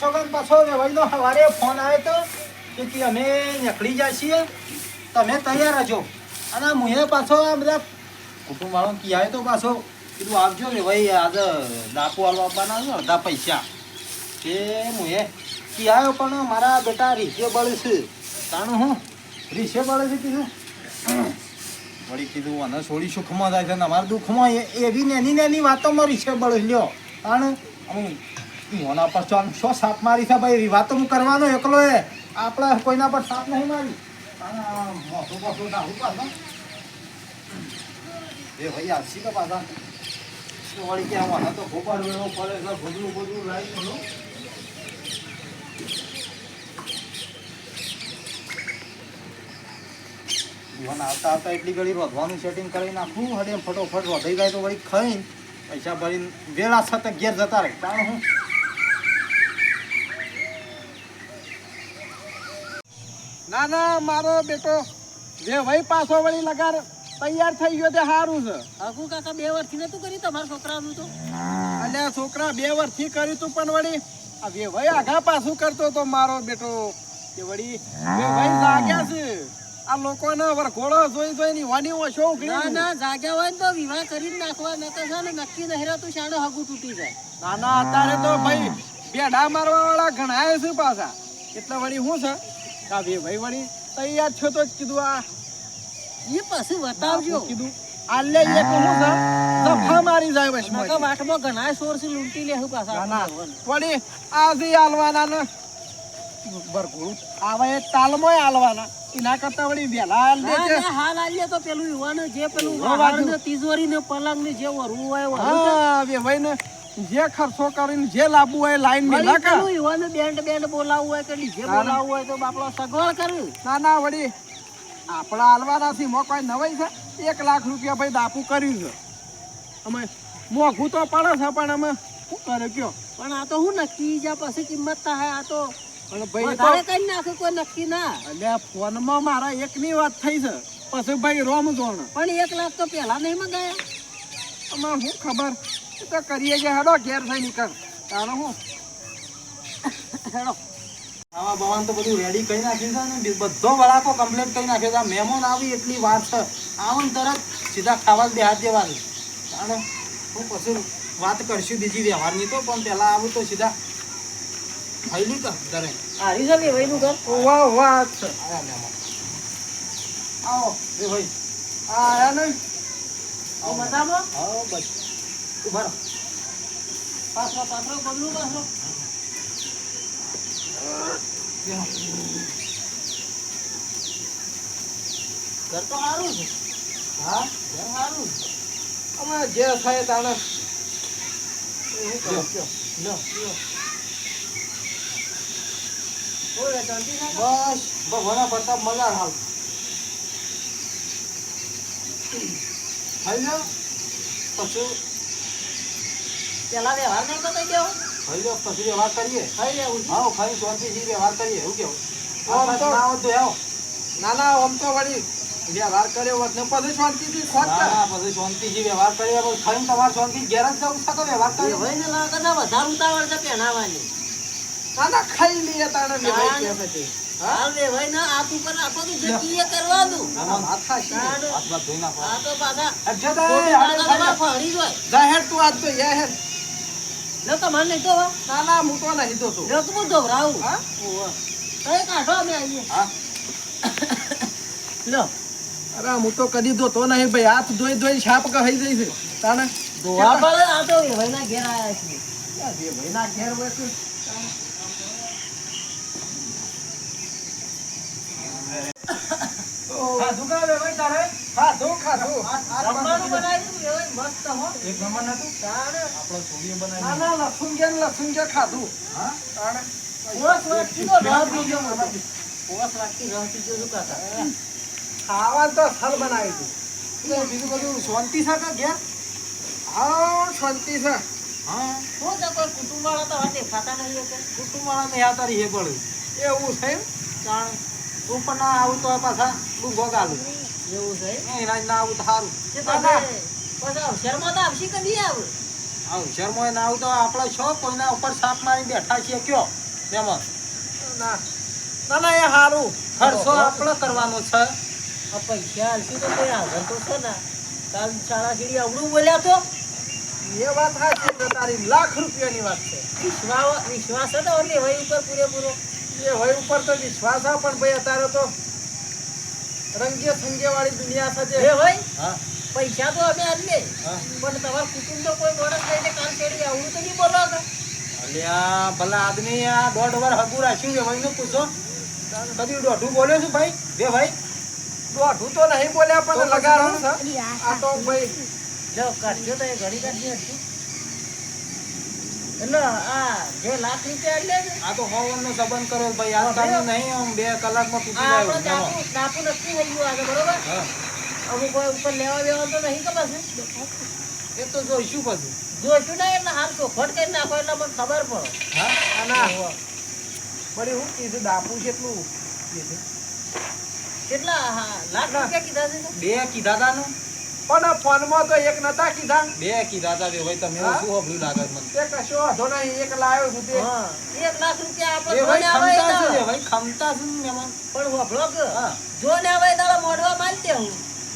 સોગન પાછો વેવાઈનો સવારે ફોન આવ્યો તો કે અમે નીકળી જાય છીએ. તમે તૈયાર રહેજો. અને મુએ પાછો આ બધા કુટુંબ વાળો કી આવ્યો તો પાછો કીધું, આવજો ને ભાઈ, આજે દાપુ વાળો આપવાના છે અડધા પૈસા. કે મુએ કી આવ્યો, પણ મારા બેટા રીસે છે. તાણું હું? રીસે છે કીધું. વળી કીધું અને છોડી સુખમાં જાય છે ને દુઃખમાં એવી નેની નેની વાતોમાં રીસે લ્યો. તાણું? અમે મોના પર ચોન શો સાપ મારી છે ભાઈ? એવી વાતો હું કરવાનો એકલો એ. આપણે કોઈના પર સાપ નહીં મારી. મોઢું બોઢું નાહું પાછા. એ ભાઈ આવશી તો પાછા વળી કે આમાં તો ભોપાલ વેળો પડે છે ભોગલું ભોગલું લાવી બોલો આવતા આવતા એટલી ઘડી રોધવાનું સેટિંગ કરી નાખું. એમ ફટોફટ રોધાઈ જાય તો વળી ખાઈને પૈસા ભરીને વેળા છતાં ઘેર જતા રહે. કારણ હું? ના ના મારો બેટો જે ભાઈ પાછો વળી લગાર તૈયાર થઈ ગયો તે સારું છે. આગુ કાકા બે વર્ષથી નતું કર્યું તમારા છોકરાનું તો? અલ્યા છોકરા બે વર્ષથી કર્યું તું પણ વળી આ ભાઈ આઘા પાછું કરતો તો મારો બેટો કે વળી બે ભાઈ જાગ્યા છે આ લોકોને વરઘોડો જોઈ જોઈને વાની ઓછો ના ના જાગ્યા હોય ને તો વિવાહ કરી નાખવા ન તો છે ને નક્કી નહેરા રહેતું શાણે હગું તૂટી જાય. ના ના અત્યારે તો ભાઈ બેડા મારવા વાળા ઘણા છે પાછા. એટલે વળી શું છે? બે ભાઈ વળી તૈયાર છો તો કીધું આ એ પછી બતાવજો. કીધું આલે એક શું સા સફા મારી જાય બસ મને વાટમાં ઘણા સોરથી લૂંટી લેવું પાછા. ના વળી આજે આલવાના ને બરઘોડું આવે એ તાલમાં આલવાના. એના કરતા વળી વેલા આલ દેજે. ના, હાલ આલીએ તો પેલું યુવાન જે પેલું તિજોરી ને પલંગ ને જે વરવું હોય એ છે. હા ભાઈ ને જે ખર્ચો કરીને જે લાવવું હોય લાઈન વળી નાખે યુવાને બેન્ડ બેન્ડ બોલાવવું હોય કે ડીજે ના, ના. બોલાવવું હોય તો બાપડો સગવડ કરી. ના ના વળી આપણા આલવાના થી મો કોઈ નવાઈ છે? એક લાખ રૂપિયા ભાઈ દાપુ કર્યું છે. અમે મોઘું તો પડે છે પણ અમે શું કરે કયો? પણ આ તો હું નક્કી જા પછી કિંમત થાય આ તો પણ ભાઈ તારે કઈ નાખે કોઈ નક્કી ના. એટલે ફોનમાં મારા એકની વાત થઈ છે. પછી ભાઈ રોમ જોણ. પણ એક લાખ તો પેલા નહીં મંગાયા. અમારે શું ખબર? તો કરીએ કે હેડો ઘેર થઈ નીકળ. તારો હું? હેડો. આવા બવાન તો બધું રેડી કરી નાખ્યું છે ને બી- બધો વળાકો કમ્પ્લીટ કરી નાખ્યો છે. મહેમાન આવી એટલી વાર છે. આવો ને તરત સીધા ખાવા જ બેહાડ દેવાનું. અને હું પછી વાત કરશું બીજી વ્યવહારની તો પણ પહેલા આવું તો સીધા ફૈલી કર ઘરે. હારી છે ભાઈ ભાઈનું ઘર? વાહ વાહ. છે આવો. રે ભાઈ. આ આયા નહીં? આવો બતાવો. હા બસ. ઊભા રહો. પાછો પાછો બદલું પાછો. ઘર તો સારું છે. હા? ઘર સારું અમે જે થાય તાણે. બસ ભગવાના પડતા મજા હાલ. હાલ પછી પેલા વ્યવહાર નહીં બતાવી દેવો ખાઈ લો પછી વ્યવહાર કરીએ. ખાઈ લેવું હા ખાઈ શાંતિથી વ્યવહાર કરીએ એવું કેવું? આમ તો- ના આવત તો ના ના આમ તો વળી વ્યવહાર કર્યો હોત ને પછી શાંતિથી ખોટ ના, ના, પછી શાંતિથી વ્યવહાર કરીએ પછી ખાઈને તમારે શાંતિ ઘેર જ જવું છે વ્યવહાર એ કરીએ ભાઈને લાગે વધારે ઉતાવળ છે પહેણાવાની. ના ના ખાઈ લઈએ. કહે તે. ભાઈ ના ઉપર તો કરવાનું આ તો પાછા અચ્છા તો ખાઈ. તો જા તું તો મને હેડ લો તમારે નહીં તો હો. ના ના હું તો નહીં જોતો લો તો હું દોહરાવું હા? ઓવે. તોય કાઢો અમે આવીએ. હા. લો. અરે હું તો કદી ધોતો નહીં ભાઈ. હાથ ધોઈ ધોઈ છાપ કહી જઈ છે તાને ધોવા પડે આ તો ભાઈના ઘેર આયા છે. ક્યાં ભાઈ ના ઘેર હોય છે. કે ભાઈ તારે? ખાધું ખાધું. જમવાનું બનાવ્યું મસ્ત હો. એક નંબર નતું. આપણો છોડીએ ના ના લસુણ કે ને લસુણ કે ખાધું. હા? પોસ વાટકી તો રહ પીજો. પોસ વાટકી રહ પીજો શું કાકા? ખાવા તો. સર બનાવી એટલે બીજું બધું? શાંતિ સાથે ગયા હા શાંતિ છે. હા. શું છે કોઈ કુટુંબવાળા તો વાતે ખાતા નહીં કે? કુટુંબવાળાને યાદ તારી એ એવું છે? જાણ તું પણ ના આવું તો પાછા તું ગોગાલું એવું છે? એના જ ના આવું તો સારું તો આવશે કે નહીં આવે? આવું શર્મોય ના આવું તો આપણે છો કોઈના ઉપર સાપ મારી બેઠા છીએ કયો? તેમાં ના. ના ના એ સારું ખર્ચો આપણો કરવાનો છે. આ પૈસા આલશું તો કોઈ આગળ તો છે ને. કાલ સીડી અવળું બોલ્યા તો? એ વાત સાચી છે તારી લાખ રૂપિયાની વાત છે. વિશ્વાસ વિશ્વાસ હતો એટલે ઉપર પૂરેપૂરો? એ હોય ઉપર તો વિશ્વાસ આ પણ ભાઈ અત્યારે તો રંગે સંગે વાળી દુનિયા સાથે હે ભાઈ હા. પૈસા તો અમે હા. પણ તમારા કુટુંબ તો કોઈ માણસ નહીં કામ કરી આવડું તો નહીં બોલો અલ્યા ભલા આદમી આ દોઢ વાર હગું રાખ્યું છે ભાઈ પૂછો. કદી દોઢું બોલ્યો છું ભાઈ? બે ભાઈ? દોઢું તો નહીં બોલ્યા પણ લગાડું આ તો ભાઈ જો કાઢજો તો એ ઘડી કાઢી હતી એટલે આ જે લાખ રૂપિયા એટલે આ તો હોવન નો સંબંધ કર્યો ભાઈ. આજકાલનું નહીં આમ બે કલાકમાં તૂટી નક્કી થઈ ગયું બરોબર? અમુક કોઈ ઉપર લેવા દેવા તો નહીં છે. એ તો જોઈશું પછી. જોઈશું નહીં એટલે હાલ ચોખવટ કરી નાખો એટલે મને ખબર પડે. હા? ના. વળી હું. કીધું ડાપુ કેટલું કીધું કેટલા લાખ રૂપિયા કીધા છે બે કીધા તા ને. પણ ફોનમાં તો એક નતા કીધા. બે કીધા હતા ભાઈ તમે શું હોભળ્યું લાગે મને? તે કશો વાંધો નહીં એક લાવ્યો છું તે. હા, એક લાખ રૂપિયા એ ભાઈ ખમતા છું ભાઈ ખમતા છું ને મહેમાન? પણ હોભળો કે જો ને આવે એ દાડો મોઢવા મારી દેવું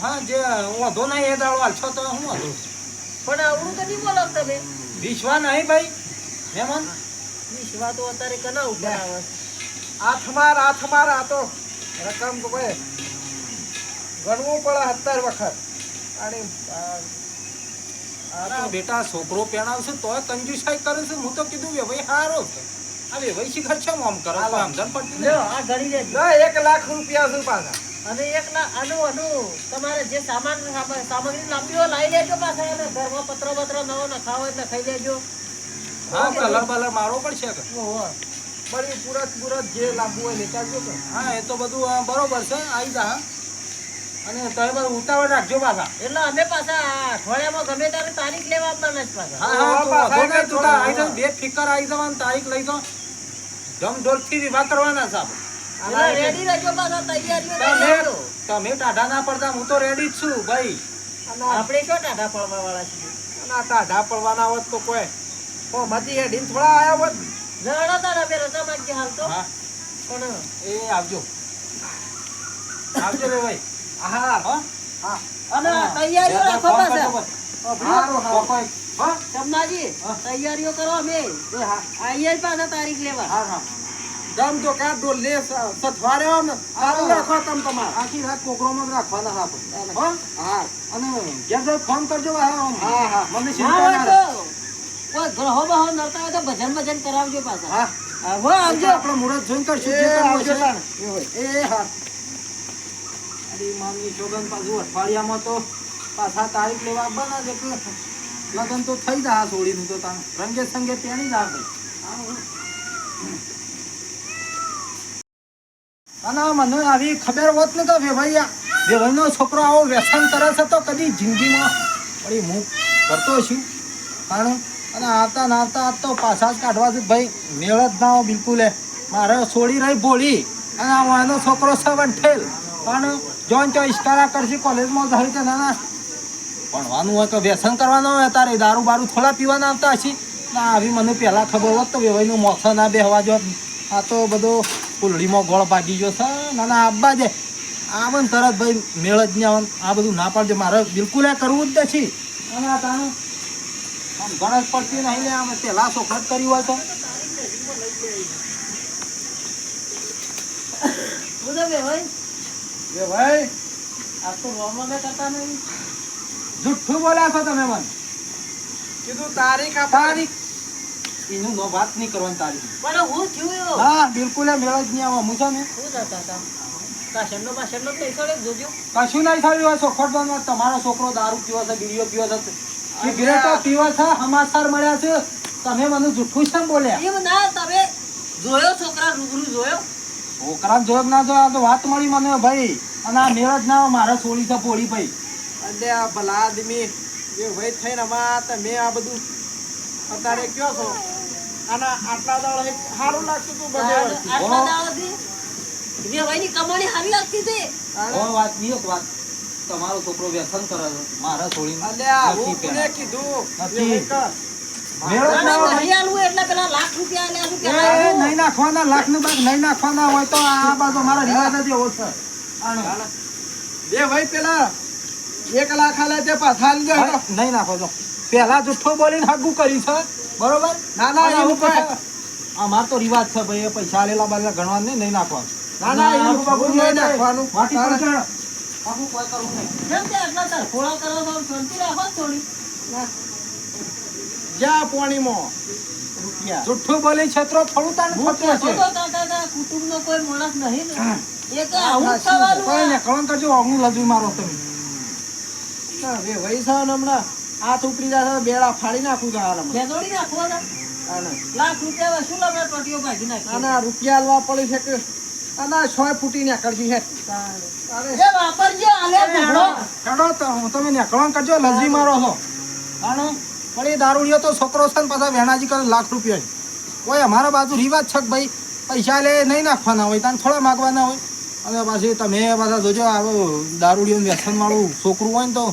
હા જે વાંધો નહીં એ દાડો હાલશો તો હું વાંધો? પણ આવડું તો નહીં બોલો તમે. વિશ્વા નહીં ભાઈ મહેમાન? વિશ્વા તો અત્યારે કના ઉપર આવે? આથમાર આથમાર આ તો. રકમ તો ભાઈ ગણવું પડે સત્તર વખત. આ અરે બેટા છોકરો પહેણાવશે તોય કંજુસાઈ કરે છે હું તો કીધું કે ભાઈ હારો છે. આ ભાઈ શિખર છે આમ કરે? સમજણ પડતી લે આ ઘડી ના, એક લાખ રૂપિયા છે પાછા. અને એક લાખ આનું આનું તમારે જે સામાન સામગ્રી લાંબી હોય લાવી લેજો પાછા એને. ઘરમાં પત્ર પત્ર નવો નખાવો એટલે ખાઈ લેજો. હા કલર બલર મારો પડશે કે? ઓહો. બળી પુરત પૂરત જે લાંબુ હોય લેતા આવજો હા એ તો બધું બરોબર છે. આવી જા હા. અને તમે બધું ઉતાવળ રાખજો પાછા. એટલે અમે પાછા અઠવાડિયામાં ગમે ત્યારે તારીખ લેવા આપવાના જ પાછા. હા હા તું પાછા નહીં, તું આવી જાઓ, બે ફિકર આવી જવાની તારીખ લઈ જાઓ થી વિવાહ કરવાના સાહેબ રેડી રહેજો પાછા તૈયારીઓ તમે ટાઢા ના પડતા હું તો રેડી જ છું ભાઈ. આપણે શું ટાઢા પડવા વાળા છીએ? અને ટાઢા પડવાના હોત તો કોઈ. ફોમાંથી હેડીને થોડા આયા હોત. લડો તારા બે રજા માંગીએ હાલ તો પણ એ આવજો. આવજો રે ભાઈ. હા હા? હા. અને તૈયારીઓ રાખો. હા હા. તૈયારીઓ કરો અમે. હા. આઈએ જ તારીખ લેવા. હા હા. ગમ તો કાં ડોલ લે સથવારે આમ સારું રાખો તમ તમારે. આખી રાત પ્રોગ્રામ જ રાખવાના છે આપણે. હા હા? અને ઘેર ફોન કરજો હા હા. મને ચિંતા ના રહે. કોઈ ગ્રહો બહો નડતા હોય તો ભજન ભજન કરાવજો પાછા. હા. હા, હો, આવજો. આપણે મુહૂર્ત જોઈને કરશું જે કરવું. એ હા. પાછું અઠવાડિયામાં તો પાછા તારીખ લેવા આવવાના છે એટલે લગન તો થઈ જાય સોળીનું તો તાણ. રંગે સંગે પેણી જા આવે અને મને આવી ખબર હોત ને તો વેભાઈ વેભાઈનો છોકરો આવો વ્યસન કરે છે તો કદી જિંદગીમાં હું કરતો છું. કારણ, અને આવતા ના આવતા તો પાછા જ ભાઈ, મેળ જ ના બિલકુલ. મારે છોડી રહી ભોળી, અને આ વાનો છોકરો સવન થયેલ પણ જોન તો ઇસ્કારા કરશે, કોલેજમાં જાય કે ના ભણવાનું હોય તો વ્યસન કરવાનું હોય, તારે દારૂ બારૂ થોડા પીવાના આવતા હશે. ના, આવી મને પહેલાં ખબર હોત તો વેવાઈનું મોથો ના બેહવા જો આ તો બધો કુલડીમાં ગોળ ભાગી ગયો છે. ના ના, આબા દે. આવે ને તરત ભાઈ, મેળ જ નહીં આવે. આ બધું ના પાડજો. મારે બિલકુલ એ કરવું જ નથી. અને આ તાનું આમ ગણત પડતી નહીં ને આમ પહેલાં સોખત કરી હોય તો. હું તો ભાઈ એ ભાઈ આ તો રોમમાં મેં કરતા નહીં. જુઠ્ઠું બોલ્યા છો તમે મને? કીધું તારીખ આ તારીખ? એનું નો વાત નહીં કરવાની તારીખ. પણ હું થયું હા બિલકુલ એ મેળ જ નહીં આવે હું છે ને? હતા. કશું નહીં થયું હોય સોખટ તમારો છોકરો દારૂ પીવો છે બીડીઓ પીવો છે. સિગરેટો પીવો છે સમાચાર મળ્યા છે. તમે મને જુઠ્ઠું છે બોલ્યા? એમ ના તમે જોયો છોકરા રૂબરૂ જોયો? છોકરા જોગ ના જો આ તો વાત મળી મને ભાઈ. અને આ મેળ જ ના મારા સોળી છે પોળી ભાઈ અને આ ભલા આદમી એ વય થઈને આમાં તમે આ બધું અત્યારે કયો છો? અને આટલા દાડા એક સારું લાગતું હતું બધે. આટલા દાડાથી વેવાઈની કમાણી સારી લાગતી હતી. ઓ વાતની એક વાત. તમારો છોકરો વ્યસન કરે છે. મારે છોડી અલ્યા હું. કીધું? નથી. નહીં નાખવાના લાખનું બાગ નાખવાના હોય તો આ બાજુ મારા રિવાજ જ એવો છે. બે ભાઈ પેલા એક લાખ આલે તે પાછા આલી દો. હેડો. નહીં નાખો તો. પેલા જુઠ્ઠો બોલીને હગું કર્યું છે. બરોબર? ના, ના, એવું અમાર તો રિવાજ છે ભાઈ એ પૈસા આલેલા બાલેલા ગણવા નહીં નહીં નાખવાનું. ના, ના, એવું બાબુ નહીં નાખવાનું. વાટી કોઈ કરવું નહીં. કેમ? શાંતિ રાખો થોડી. જા પાણીમાં. રૂપિયા. જુઠ્ઠું બોલી છેતરો થોડું તાણ હું છે કુટુંબનો કોઈ માણસ નહીં ને. એ તો હા, આવું થવાનું કોઈ ને કળંક કરજો હું લજવી મારો તમે. ના, વે ભાઈ છે હમણાં. હાથ ઉપડી જશે બેડા ફાડી નાખું તો હાલ. ખેદોડી નાખવાના. લાખ રૂપિયા શું આપણે ટોટીઓ ભાગી નાખીએ. આના રૂપિયા લવા પડી છે કે આના છ ફૂટી નીકળજી હે એ વાપરજો આલે ભોળો. કાઢો તો હું તમે ને કળંક કરજો લજવી મારો છો. આનો પણ એ દારૂડિયો તો છોકરો છે ને પાછા વેણાજી કરે લાખ રૂપિયા કોઈ અમારા બાજુ રિવાજ છે ભાઈ, પૈસા લે નહીં નાખવાના હોય, તાને થોડા માગવાના હોય. અને પાછી તમે પાછા જોજો, આવું દારૂડિયો વ્યસનવાળું છોકરું હોય ને તો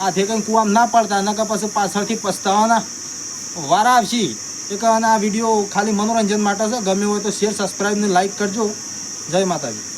આથી કંઈ કુવામાં ના પડતા, નકર પછી પાછળથી પસ્તાવાના. વારા આવશી. એક આ વીડિયો ખાલી મનોરંજન માટે છે. ગમે હોય તો શેર સબસ્ક્રાઈબ ને લાઈક કરજો. જય માતાજી.